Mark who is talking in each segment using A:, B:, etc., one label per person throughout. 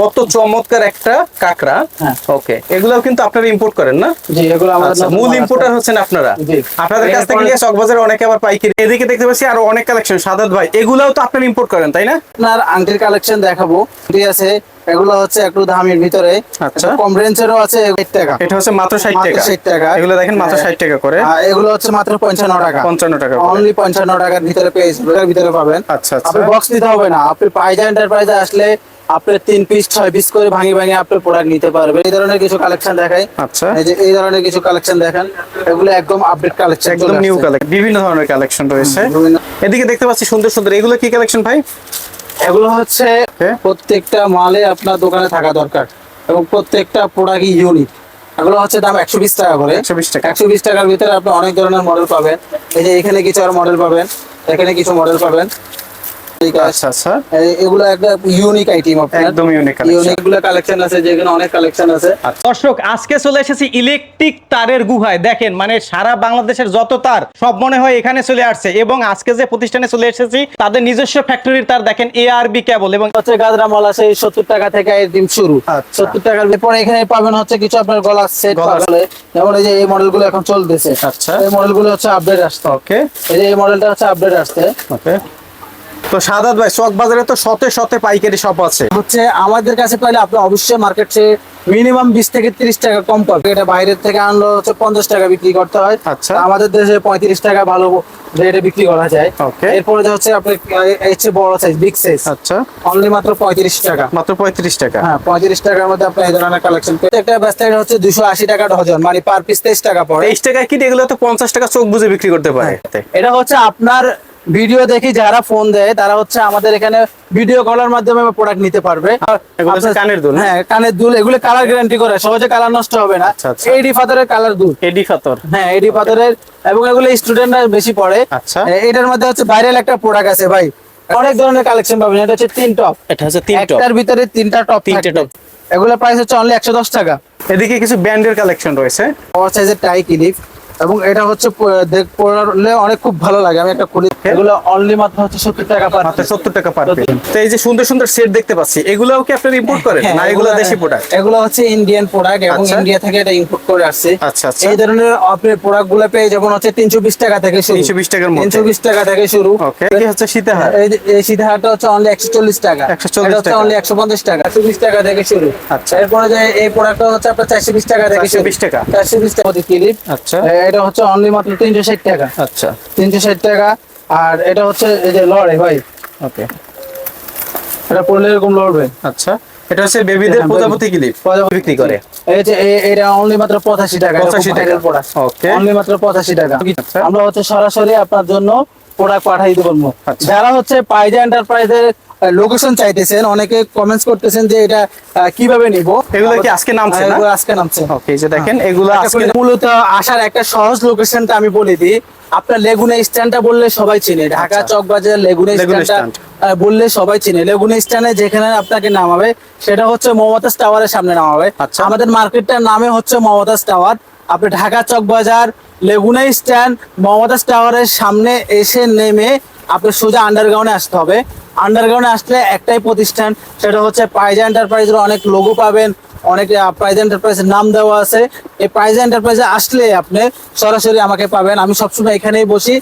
A: কত চমৎকার একটা কাঁকড়া।
B: হ্যাঁ।
A: ওকে এগুলাও কিন্তু আপনারা ইম্পোর্ট করেন না?
B: জি এগুলো আমাদের
A: আচ্ছা, মূল ইম্পোর্টার হচ্ছেন আপনারা। আপনাদের কাছ থেকে নিয়ে চকবাজারে অনেকে আবার পাইকারি। এদিকে দেখতে পাচ্ছি আরও অনেক কালেকশন সাদাত ভাই এগুলাও তো আপনারা ইম্পোর্ট করেন তাই না?
B: আপনার আংটির কালেকশন দেখাবো। ঠিক আছে এগুলো হচ্ছে একটু দামের ভিতরে।
A: আচ্ছা।
B: কম রেঞ্জেরও আছে টাকা।
A: এটা হচ্ছে মাত্র ষাট
B: মাত্র
A: টাকা।
B: 60 টাকা।
A: এগুলো দেখেন মাত্র
B: হ্যাঁ।
A: ষাট টাকা করে।
B: আর এগুলো হচ্ছে মাত্র পঞ্চান্ন টাকা।
A: পঞ্চান্ন টাকা
B: অনলি পঞ্চান্ন টাকার ভিতরে পেয়ে ভিতরে পাবেন।
A: আচ্ছা, আচ্ছা।
B: আপনি বক্স নিতে হবে না। আপনি পাইজা এন্টারপ্রাইজে আসলে আপনি তিন পিস ছয় পিস করে ভাঙি ভাঙি আপনি প্রোডাক্ট নিতে পারবেন। এই ধরনের কিছু কালেকশন দেখাই।
A: আচ্ছা।
B: এই যে এই ধরনের কিছু কালেকশন দেখেন। এগুলো একদম আপডেট কালেকশন
A: একদম নিউ কালেকশন বিভিন্ন ধরনের কালেকশন রয়েছে। এদিকে দেখতে পাচ্ছি সুন্দর সুন্দর। এগুলো কি কালেকশন ভাই?
B: এগুলো হচ্ছে প্রত্যেকটা মালে আপনার দোকানে থাকা দরকার। এবং প্রত্যেকটা প্রোডাক্ট ইউনিক এগুলো হচ্ছে দাম একশো বিশ টাকা করে।
A: 120 টাকা।
B: একশো বিশ টাকার ভিতরে আপনি অনেক ধরনের মডেল পাবেন। এই যে এখানে কিছু আর মডেল পাবেন। এখানে কিছু মডেল পাবেন।
A: আচ্ছা আচ্ছা।
B: এগুলো একটা ইউনিক আইটেম
A: একদম unique
B: ইউনিকগুলো কালেকশন আছে যেখানে অনেক কালেকশন আছে।
C: দর্শক আজকে চলে এসেছি ইলেকট্রিক তারের গুহায়। দেখেন মানে সারা বাংলাদেশের যত তার সব মনে হয় এখানে চলে আসছে। এবং আজকে যে প্রতিষ্ঠানে চলে এসেছি তাদের নিজস্ব ফ্যাক্টরির তার দেখেন এ আর বি কেবল এবং
B: হচ্ছে গাজরা মাল আছে সত্তর টাকা থেকে এই ডিম শুরু।
A: আচ্ছা।
B: সত্তর টাকার পরে এখানে পাবেন হচ্ছে কিছু আপনার গলা সেট পাবেন। যেমন এই যে এই মডেলগুলো এখন চলতেছে।
A: আচ্ছা।
B: এই মডেলগুলো হচ্ছে আপডেট আসতে
A: ওকে
B: এই যে এই মডেলটা হচ্ছে আপডেট আসতে
A: ওকে তো সাদাত ভাই চক বাজারে তো শতে শতে পাইকারি শপ আছে।
B: হচ্ছে আমাদের কাছে পাইলে আপনি অবশ্যই মার্কেটে মিনিমাম বিশ থেকে তিরিশ টাকা কম পাবে এটা বাইরের থেকে আনলো হচ্ছে পঞ্চাশ টাকা বিক্রি করতে হয়।
A: আচ্ছা।
B: আমাদের দেশে পঁয়ত্রিশ টাকা ভালো রেটে বিক্রি করা যায়. এরপরে যে হচ্ছে আপনি এর চেয়ে বড় সাইজ বিগ সাইজ
A: আচ্ছা।
B: অনলি মাত্র পঁয়ত্রিশ টাকা।
A: মাত্র পঁয়ত্রিশ টাকা।
B: হ্যাঁ পঁয়ত্রিশ টাকার মধ্যে আপনি এই ধরনের কালেকশন একটা ব্যস্তায় হচ্ছে দুশো আশি টাকা ডজন মানে পার পিস তেইশ টাকা পড়ে।
A: তেইশ টাকা কিট এগুলো তো পঞ্চাশ টাকা চোখ বুঝে বিক্রি করতে পারে।
B: এটা হচ্ছে আপনার ভিডিও দেখি যারা ফোন দেয় তারা হচ্ছে আমাদের এখানে ভিডিও কলের মাধ্যমে প্রোডাক্ট নিতে পারবে।
A: কানের দুল,
B: হ্যাঁ কানের দুল এগুলো কালার গ্যারান্টি করে সহজে কালার নষ্ট হবে না। এডি ফাদারের কালার দুল।
A: এডি ফাতর
B: হ্যাঁ এইডি ফাদারের এবং এগুলো স্টুডেন্টরা বেশি পড়ে।
A: আচ্ছা।
B: এটার মধ্যে হচ্ছে ভাইরাল একটা প্রোডাক্ট আছে ভাই। অনেক ধরনের কালেকশন পাবেন এটা হচ্ছে তিন টপ
A: এটা হচ্ছে তিন টপ
B: একটার ভিতরে তিনটা টপ
A: তিনটে
B: টপ এগুলো প্রাইস হচ্ছে অনলি একশো দশ টাকা।
A: এদিকে কিছু ব্যান্ডের কালেকশন রয়েছে।
B: বড় সাইজের টাই ক্লিপ এবং এটা হচ্ছে পড়লে অনেক খুব ভালো লাগে। আমি একটা খুলি এগুলো অনলি মাত্র হচ্ছে সত্তর টাকা পার
A: মাত্র সত্তর টাকা পার তো এই যে সুন্দর সুন্দর সেট দেখতে পাচ্ছি এগুলাও কি আপনারা ইম্পোর্ট করেন?
B: হ্যাঁ,
A: না এগুলো দেশি প্রোডাক্ট
B: এগুলো হচ্ছে ইন্ডিয়ান প্রোডাক্ট এবং
A: আচ্ছা।
B: ইন্ডিয়া থেকে এটা ইম্পোর্ট করে আসছে।
A: আচ্ছা, আচ্ছা।
B: এই ধরনের আপনি প্রোডাক্টগুলো পেয়ে যেমন হচ্ছে তিনশো বিশ টাকা থেকে শুরু।
A: 320 টাকার মধ্যে।
B: তিনশো বিশ টাকা থেকে শুরু।
A: ওকে কি হচ্ছে সীতাহার।
B: এই এই হচ্ছে অনলি একশো চল্লিশ টাকা।
A: 140
B: এটা হচ্ছে অনলি একশো পঞ্চাশ টাকা একশো বিশ টাকা থেকে শুরু।
A: আচ্ছা।
B: এরপরে যে এই প্রোডাক্টটা হচ্ছে আপনার চারশো বিশ টাকা থেকে
A: 420 টাকা।
B: চারশো বিশ টাকা। ক্লিপ
A: আচ্ছা
B: এটা হচ্ছে অনলি মাত্র তিনশো ষাট টাকা।
A: আচ্ছা।
B: তিনশো ষাট টাকা। আর এটা হচ্ছে এই যে লড়াই ভাই।
A: ওকে।
B: এটা পড়লে এরকম লড়বে।
A: আচ্ছা। এটা হচ্ছে বেবিদের
B: হ্যাঁ,
A: প্রজাপতি ক্লিপ
B: প্রজাপতি
A: বিক্রি করে।
B: এই যে এটা অনলি মাত্র পঁচাশি টাকা।
A: 85 টাকা। Okay.
B: অনলি মাত্র পঁচাশি টাকা।
A: আচ্ছা।
B: আমরা হচ্ছে সরাসরি আপনার জন্য প্রোডাক্ট পাঠাই পারব
A: আচ্ছা।
B: যারা হচ্ছে পাইজা এন্টারপ্রাইজের লোকেশন চাইতেছেন অনেকে কমেন্টস করতেছেন যে এটা কীভাবে নিব?
A: এগুলো কি আজকে নামছে
B: হ্যাঁ,
A: না?
B: আজকে নামছে।
A: ওকে যে দেখেন এগুলো আজকে
B: মূলত আসার একটা সহজ লোকেশনটা আমি বলে দিই। আপনার লেগুনা স্ট্যান্ডটা বললে সবাই চিনে। ঢাকা
A: আচ্ছা।
B: চকবাজার লেগুনা স্ট্যান্ডটা বললে সবাই চিনে। লেগুনা স্ট্যান্ডে যেখানে আপনাকে নামাবে সেটা হচ্ছে মমতাজ টাওয়ারের সামনে নামাবে।
A: আচ্ছা।
B: আমাদের মার্কেটটার নামে হচ্ছে মমতাজ টাওয়ার। আপনি ঢাকা চকবাজার লেগুনা স্ট্যান্ড মমতাজ টাওয়ারের সামনে এসে নেমে আপনার সোজা আন্ডারগ্রাউন্ডে আসতে হবে। আন্ডারগ্রাউন্ডে আসলে একটাই প্রতিষ্ঠান সেটা হচ্ছে পাইজা এন্টারপ্রাইজের অনেক লোগো পাবেন অনেক প্রাইজ এন্টারপ্রাইজের নাম দেওয়া আছে। এই প্রাইজ এন্টারপ্রাইজে আসলে আপনি সরাসরি আমাকে পাবেন। আমি সবসময় এখানেই বসি।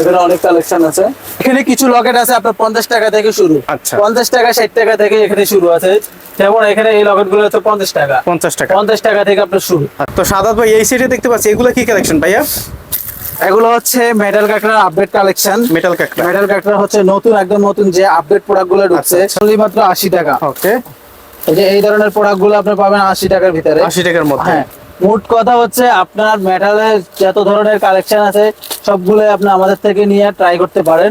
B: এখানে অনেক কালেকশন আছে। এখানে কিছু লকেট আছে আপনার পঞ্চাশ টাকা থেকে শুরু।
A: আচ্ছা।
B: পঞ্চাশ টাকা ষাট টাকা থেকে এখানে শুরু আছে। যেমন এখানে এই লকেটগুলো হচ্ছে পঞ্চাশ টাকা।
A: পঞ্চাশ টাকা।
B: পঞ্চাশ টাকা থেকে আপনার শুরু।
A: তো সাদাত ভাই এই সেটে দেখতে পাচ্ছি এগুলো কি কালেকশন ভাইয়া?
B: এগুলো হচ্ছে মেটাল কাকড়ার আপডেট কালেকশন
A: মেটাল কাকড়া
B: মেটাল কাকড়া হচ্ছে নতুন একদম নতুন যে আপডেট প্রোডাক্টগুলো ঢুকছে
A: আচ্ছা,
B: মাত্র আশি টাকা।
A: ওকে
B: এই যে এই ধরনের প্রোডাক্টগুলো আপনি পাবেন আশি টাকার ভিতরে।
A: আশি টাকার মধ্যে।
B: হ্যাঁ মোট কথা হচ্ছে আপনার মেটালের যত ধরনের কালেকশন আছে সবগুলো আপনি আমাদের থেকে নিয়ে ট্রাই করতে পারেন।